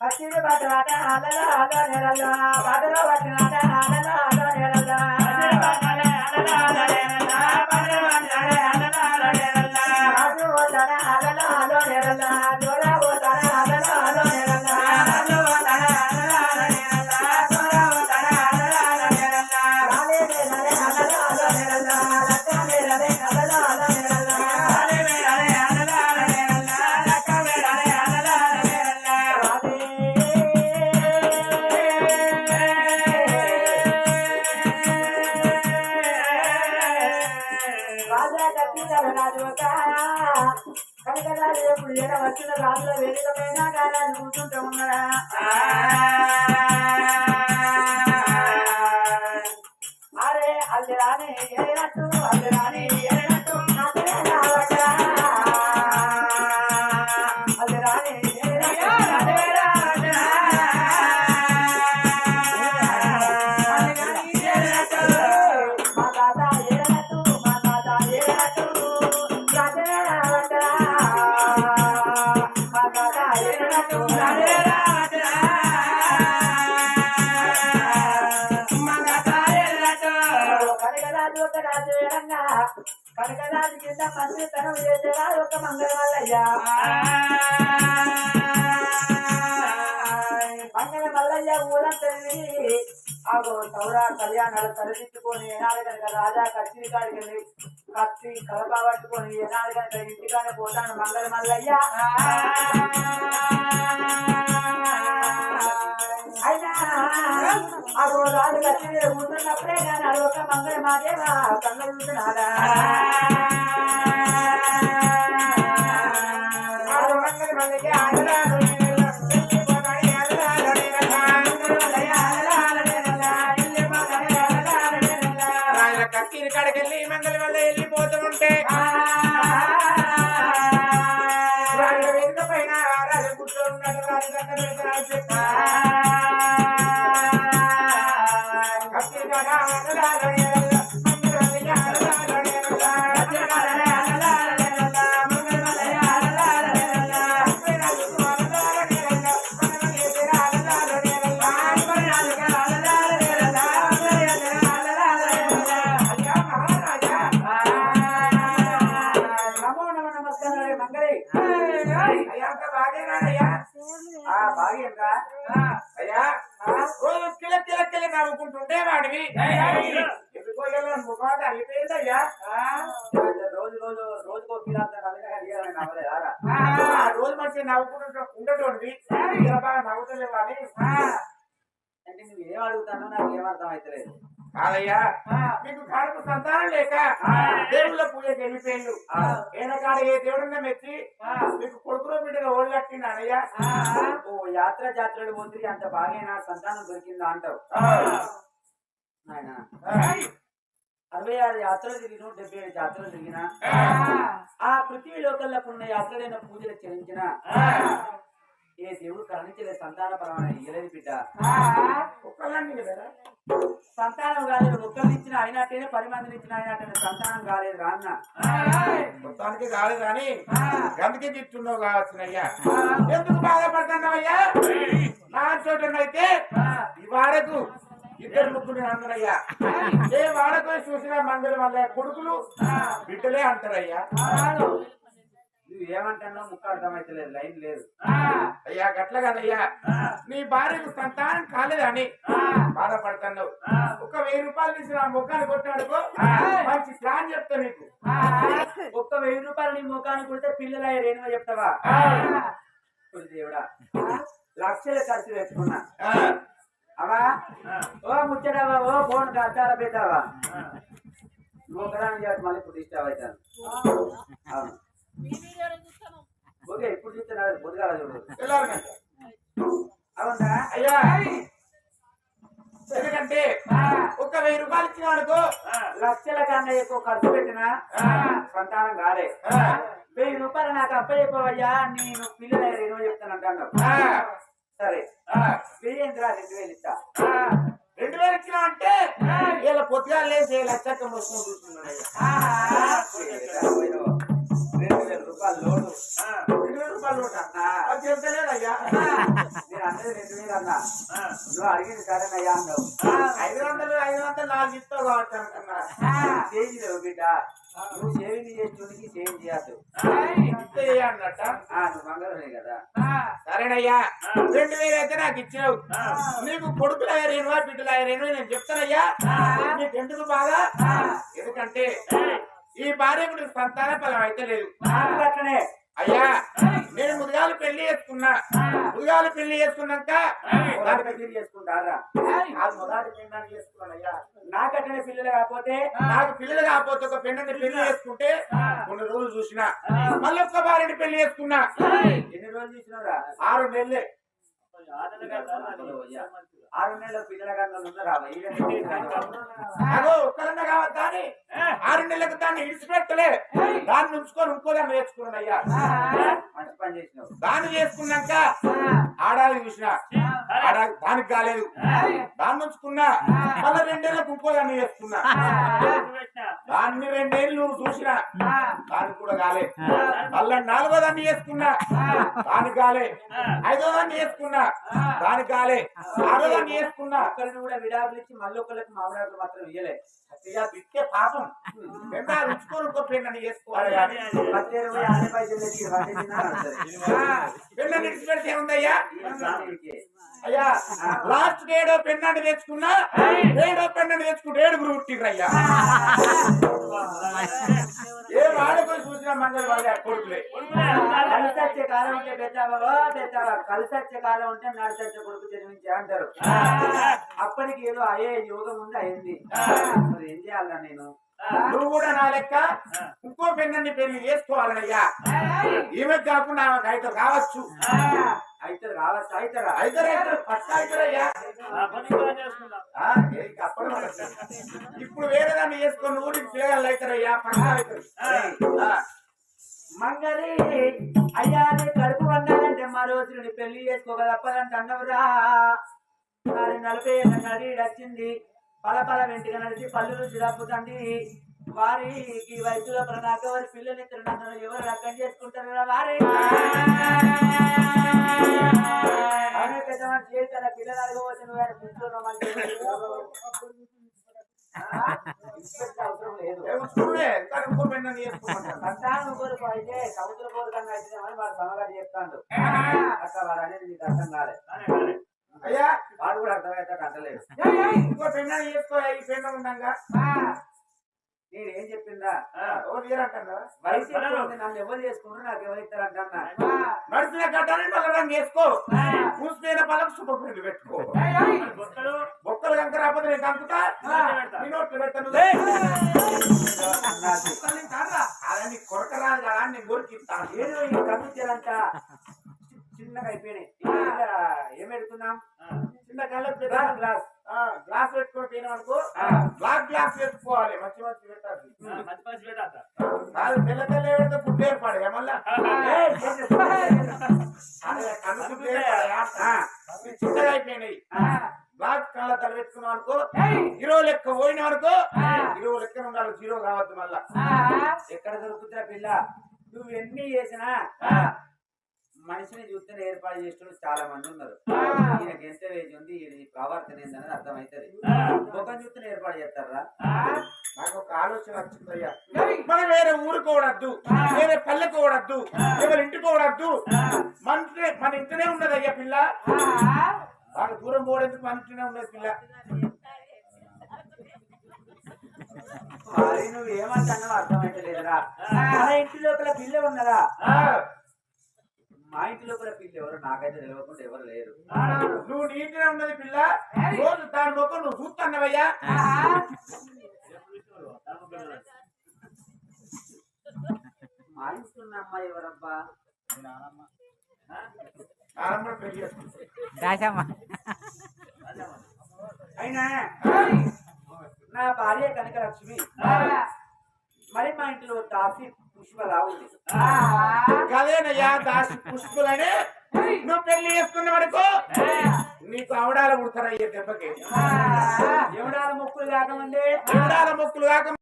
పచ్చిది పట్టరాట అలలో అలో నెలలో పదలో పట్టినాట అలలో అలో నెలలో రాజు పోతాడ అలలో రాజా కట్టిన రాజు కనకరాజు ఎప్పుడు ఏడ వచ్చిన రాజుల కూర్చుంటూ ఉన్నాడా అరే అల్లి రాని ఏనట్టు అల్లి రాని కనకరాజు కింద మంత్రి తనం చేసేవాడు ఒక మంగళమల్లయ్య మంగళ మల్లయ్య ఊరంతా తిరిగి ఆగో సౌరా కళ్యాణాలు తలదిట్టుకొని ఏనాడు కనుక రాజా కత్తి కాడికి వెళ్ళి కత్తి కలప పట్టుకొని ఏనాడు కనుక ఇంటికానే పోతాను మంగళ మల్లయ్య. అయినా అగో రాజు కత్తి మీద కానీ అదొక మంగళ మాదేవా కళ్ళ చూస్తున్నాడా అయ్యా రోజు కిల కిల కిల నవ్వుకుంటుంటే వాడివి ఎందుకో రోజు రోజు రోజుకో కిలాంత నల్లగా రోజు మంచిగా నవ్వుకుంటుంటే ఉండేటోడివి బాగా నవ్వుతలేవు అంటే నువ్వు ఏం అడుగుతానో నాకు ఏమర్థం అవుతలేదు కాదయ్యా మీకు కడుపు సంతానం లేక దేవుళ్ళ పూజకి వెళ్ళిపోయిండు. ఏనకాడ ఏ దేవుడన్నా మెచ్చి మీకు కొడుకులో బిడ్డగా ఓళ్ళు కట్టిండయ్యా ఓ యాత్ర జాత్రలు పోతే అంత బాగైనా సంతానం దొరికిందా అంటావు. నాయనా. అరవై ఆరు యాత్రలు తిరిగిన డెబ్బై ఏడు జాతరలు తిరిగిన ఆ. పృథ్వీ లోకల్లో ఉన్న యాత్రలైన పూజలు చెల్లించిన ఏ దేవుడు కరుణించలే సంతాన పరమైన ఇయ్యలేదు బిడ్డ. సంతానం కాలేదు. ఒక్కరిని ఇచ్చిన అయినట్టేనే పది మందిని ఇచ్చిన అయినట్టే సంతానం కాలేదు రాన్న మొత్తానికి కాదు కానీ గందుకే తిట్టున్నావు కావచ్చునయ్యా ఎందుకు బాధపడుతున్నావయ్యా నా చోటనైతే ఈ వాడకు ఇద్దరు ముగ్గురు అందరయ్యా. ఏ వాడకు చూసినా మంగళ వల్ల కొడుకులు బిడ్డలే అంటారయ్యా. నువ్వు ఏమంటున్నావు ముక్క అర్థమైతలేదు లైన్ లేదు. అయ్యా గట్ల కదయ్యా. నీ భార్యకు సంతానం కాలేదని బాధపడుతున్నావు. ఒక వెయ్యి రూపాయలు తీసి నా ముఖాన్ని కొట్టాడుకో మంచి ప్లాన్ చెప్తా నీకు. ఒక్క వెయ్యి రూపాయలు నీ ముఖాన్ని కొడితే పిల్లలు అయ్యారేనో చెప్తావా? దేవుడా. లక్షలు ఖర్చు పెట్టుకున్నా. అవా ఓ ముచ్చడావా ఓ ఫోన్ అద్దాల పెట్టావా? నువ్వు ఒకదాని మళ్ళీ ఇప్పుడు డిస్టర్బ్ అవుతాను. అవును. ఓకే ఇప్పుడు చూస్తున్నా పొద్దుగాల చూడు. అవునా అయ్యా. ఎందుకంటే ఒక వెయ్యి రూపాయలు ఇచ్చినాడుకో లక్షల కన్నా ఎక్కువ ఖర్చు పెట్టినా సంతానం కాలే. వెయ్యి రూపాయలు నాకు అప్పయ్యపోవయ్యా నేను పిల్లలు అయ్యారేనో చెప్తాను అంటాను. సరే. వెయ్యి ఎంతరా రెండు వేలు ఇస్తా. రెండు వేలు ఇచ్చినా అంటే ఇలా పొద్దుగా లేచి లక్షక్క మొత్తం చూస్తున్నాడు రెండు వేల రూపాయలు లోడు. చెప్తలేదయ్యా నేను అన్నది రెండు వేలు అన్నా. నువ్వు అడిగింది సరేనయ్యా అన్నావు. ఐదు వందలు ఐదు వందలు నాలుగు ఇస్తావు కాబట్టి అనుకున్నా. లేవు బిడ్డ. నువ్వు సేవింగ్ చేసేటోనికి సేవింగ్ చేయద్దు. అన్నట్ట? నువ్వు మంగళమే కదా. సరేనయ్యా. రెండు వేలు అయితే నాకు ఇచ్చినావు నీకు కొడుకులు అయ్యారేనువా బిడ్డలు అయ్యారేను నేను చెప్తానయ్యా. నీకు ఎందుకు బాగా? ఎందుకంటే ఈ భార్యకు నీకు సంతాన ఫలం అయితే లేదు. నాకు అట్లనే అయ్యా నేను ముదిగాలు పెళ్ళి చేసుకున్నా. ముదిగాలు పెళ్ళి చేసుకున్నాక మొదటి పెళ్ళి చేసుకుంటారా? మొదటి నాకు అట్లనే పిల్లలు కాకపోతే నాకు పిల్లలు కాకపోతే ఒక పెళ్ళని పెళ్ళి చేసుకుంటే కొన్ని రోజులు చూసిన. మళ్ళీ ఒక్క భార్యని పెళ్ళి చేసుకున్నా. ఎన్ని రోజులు చూసినావురా? ఆరు నెలలే. ఆరు నెలల పిల్లల కన్నా ఉన్నారా ఒక్కరన్నా కావద్దా ఆరు నెలలకు దాన్ని ఇడిచిపెట్టలే దాన్ని ఉంచుకొని ఇంకో దాన్ని నేర్చుకున్నాను అయ్యా. మంచి పని చేసినావు. దాన్ని చేసుకున్నాక ఆడాలి చూసిన. ఆడాలి దానికి కాలేదు. దాన్ని ఉంచుకున్నా మళ్ళీ రెండేళ్ళకు ఇంకో దాన్ని చేసుకున్నా దాన్ని రెండేళ్ళు నువ్వు చూసిన దానికి కూడా కాలే. మళ్ళా నాలుగో దాన్ని చేసుకున్నా దానికి కాలే. ఐదో దాన్ని చేసుకున్నా దానికి కాలే. ఆరో దాన్ని చేసుకున్నా ఒక్కరిని కూడా విడాకులు ఇచ్చి మళ్ళీ ఒకరికి మామిడాకులు మాత్రం ఇయ్యలే. బిక్కే పాపం. ఎంత రుచుకొని ఇంకో పెళ్ళని చేసుకోవాలి కానీ. ఉందయ్యా. అయ్యా లాస్ట్ ఏడో పెన్నాన్ని తెచ్చుకున్నా ఏడో పెన్నాన్ని తెచ్చుకుంటే ఏడుగురు పుట్టిర్రయ్యా? ఏ వాడుకొని చూసిన మంగళ వాళ్ళ కొడుకులే. కలిసి వచ్చే కాలం ఉంటే పెద్దావా పెద్దావా కలిసి వచ్చే కాలం ఉంటే నడిచి వచ్చే కొడుకు జన్మించే అంటారు. అప్పటికి ఏదో అయ్యే యోగం ఉంది అయింది. మరి ఏం చేయాలా నేను? నువ్వు కూడా నా లెక్క ఇంకో పెన్నని పెళ్ళి చేసుకోవాలయ్యా. ఈమె కాకుండా అయితే కావచ్చు. అయితే రావచ్చు అయితే అయితే అప్పుడు మనకు. ఇప్పుడు వేరే దాన్ని చేసుకొని నువ్వు నీకు అవుతారయ్యా పక్కా అవుతారు. ఆ, మంగళి అయ్యా నీ కడుపు వండాలంటే మా రోజు పెళ్ళి చేసుకోక తప్పదంటే అన్నవురా నలభై ఏళ్ళ నడి వచ్చింది పల పల వెంటిగా నడిచి పళ్ళు రుచి తప్పుతండి వారికి వయసులో నాకు వారి పిల్లలు ఇద్దరు నన్ను ఎవరు రకం చేసుకుంటారు వారి? పిల్లలు అడగవచ్చు నువ్వు ఆయన కూర్చోను అవసరం లేదు ఏ ఉంచుకునే, ఇంకా ఇంకో పెన్నని చేసుకోమంటారు సంతానం కొరకు అయితే సముద్ర పూర్వకంగా అయితే వాడు సమగారు చెప్తాడు. అట్లా వాడు అనేది నీకు అర్థం కాలేదు. అయ్యా వాడు కూడా అర్థమైతే అంటలేదు ఇంకో పెన్నని చేసుకో ఈ పెన్న ఉండగా. నేను ఏం చెప్పిందా? ఎవరు తీరంటారా వయసు నన్ను ఎవరు చేసుకుంటారు నాకు ఎవరు ఇస్తారు అంటున్నా నడిచిన గడ్డని నల్లడం చేసుకో. పలకు శుభ్రపడి పెట్టుకో. బొక్కలు? కనుక రాకపోతే నేను కంకుతా నీ నోట్లు పెట్టను అదని కొరకరాదు కదా అని నేను కొరికిస్తాను. ఏదో ఈ కమిటీలంతా చిన్నగా అయిపోయినాయి ఇంకా ఏం పెడుతున్నాం చిన్న కళ్ళకు గ్లాస్ గ్లాస్ గ్లాస్ పెట్టుకొని పోయినా అనుకో బ్లాక్ గ్లాస్ పెట్టుకోవాలి మంచి మంచి పెట్టాలి. కాదు తెల్ల తెల్ల పెడితే ఫుడ్ ఏర్పడే మళ్ళా? ఏయ్, ఏం చేస్తున్నావు? అదే కన్ను ఫుడ్ ఏర్పడయా? ఆ, ఇవి చిన్నగా అయిపోయినాయి. బ్లాక్ కళ్ళ తల పెట్టుకున్నాం అనుకో హీరో లెక్క పోయినా అనుకో హీరో లెక్క ఉండాలి జీరో కావద్దు మళ్ళా. ఎక్కడ దొరుకుతున్నా పిల్ల? నువ్వు ఎన్ని చేసినా మనిషిని చూస్తేనే ఏర్పాటు చేసిన చాలా మంది ఉన్నారు. ఈయనకి ఎంత వేజ్ ఉంది ఈయన ప్రవర్తన ఏందనేది అర్థమవుతుంది. ముఖం చూస్తేనే ఏర్పాటు చేస్తారా? నాకు ఒక ఆలోచన వచ్చిందయ్యా మనం వేరే ఊరుకోవడద్దు వేరే పల్లెకోవడద్దు ఎవరి ఇంటికోవడద్దు మన మన ఇంటినే ఉన్నది అయ్యా పిల్ల. వాళ్ళు దూరం పోవడానికి మన ఇంటినే ఉన్నది పిల్ల. మరి నువ్వు ఏమంటున్నావు అర్థమైతే లేదురా మా ఇంటి లోపల పిల్ల ఉన్నదా? మా ఇంటి లోపల పిల్ల ఎవరు నాకైతే తెలియకుండా ఎవరు లేరు. నువ్వు నీ ఇంటినే ఉన్నది పిల్ల. రోజు దాని మొక్క నువ్వు చూస్తున్నావయ్యా. మా ఇంటి ఉన్న అమ్మాయి ఎవరబ్బా? అయినా నా భార్య కనక లక్ష్మి మరి మా ఇంట్లో దాసి పుష్పలా ఉంది. గదేనయ్యా దాసి పుష్పులనే నువ్వు పెళ్ళి చేసుకున్న వరకు నీకు అవడాలు పుడతారయ్యే దెబ్బకి? ఎవడాల ముక్కులు కాకముందే అవడాల మొక్కులు కాక